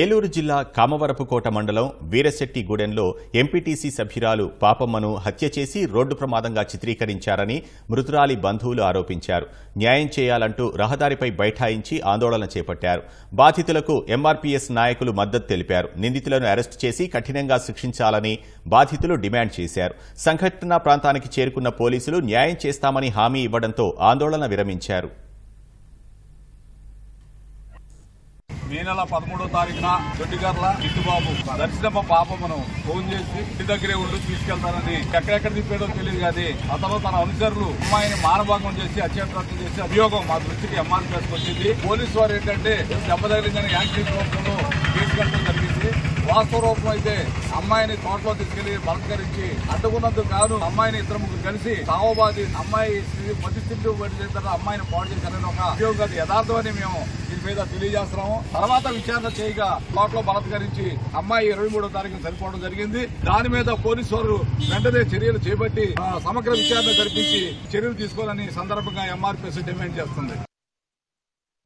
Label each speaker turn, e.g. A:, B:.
A: ఏలూరు జిల్లా కామవరపుకోట మండలం వీరశెట్టిగూడెంలో ఎంపీటీసీ సభ్యురాలు పాపమ్మను హత్య చేసి రోడ్డు ప్రమాదంగా చిత్రీకరించారని మృతురాలి బంధువులు ఆరోపించారు. న్యాయం చేయాలంటూ రహదారిపై బైఠాయించి ఆందోళన చేపట్టారు. బాధితులకు ఎంఆర్పీఎస్ నాయకులు మద్దతు తెలిపారు. నిందితులను అరెస్టు చేసి కఠినంగా శిక్షించాలని బాధితులు డిమాండ్ చేశారు. సంఘటనా ప్రాంతానికి చేరుకున్న పోలీసులు న్యాయం చేస్తామని హామీ ఇవ్వడంతో ఆందోళన విరమించారు.
B: మే నెల పదమూడో తారీఖున దొడ్డిగర్ల ఇంటిబాబు దర్శనమ్మ పాపమ్మను ఫోన్ చేసి ఇంటి దగ్గరే ఉండి తీసుకెళ్తానని ఎక్కడెక్కడ తిప్పాడో తెలియదు కానీ అతను తన అనుచరులు అమ్మాయిని మానభంగం చేసి అత్యంతం చేసి అభియోగం మా దృష్టికి ఎంఆర్పీఎస్ వచ్చింది. పోలీసు వారు ఏంటంటే దెబ్బ తగిలిందని యాక్సిడెంట్ రూపంలో వాస్తవ రూపం అయితే అమ్మాయిని తోటలో తీసుకెళ్ళి బలత్కరించి అడ్డుకున్నందుకు కాదు అమ్మాయిని ఇద్దరు ముగ్గురు కలిసి సావబాది అమ్మాయి స్థితి మధ్య స్థితిలో పడిన తర్వాత అమ్మాయిని పాడు చేశారని ఒక ఉద్యోగం అది యథార్థమని మేము దీని మీద తెలియజేస్తున్నాము. తర్వాత విచారణ చేయగా తోటలో బలత్కరించి అమ్మాయి ఇరవై మూడో తారీఖు చనిపోవడం జరిగింది. దాని మీద పోలీసు వారు వెంటనే చర్యలు చేపట్టి ఆ, సమగ్ర విచారణ జరిపించి చర్యలు తీసుకోవాలని సందర్భంగా ఎంఆర్పీఎస్ డిమాండ్ చేస్తుంది.